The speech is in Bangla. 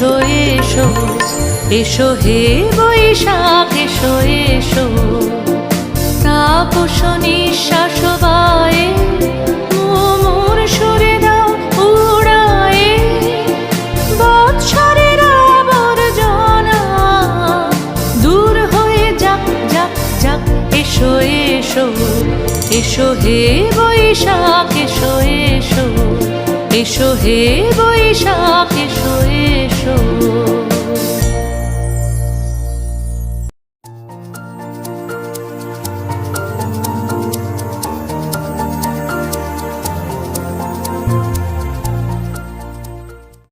এসো এসো এসো হে বৈশাখ, এসো এসো। তাপস নিঃশ্বাস বায়ে দূর হয়ে যাক যাক যাক এসো হে বৈশাখ, এসো এসো। এসো হে বৈশাখ, এসো এসো।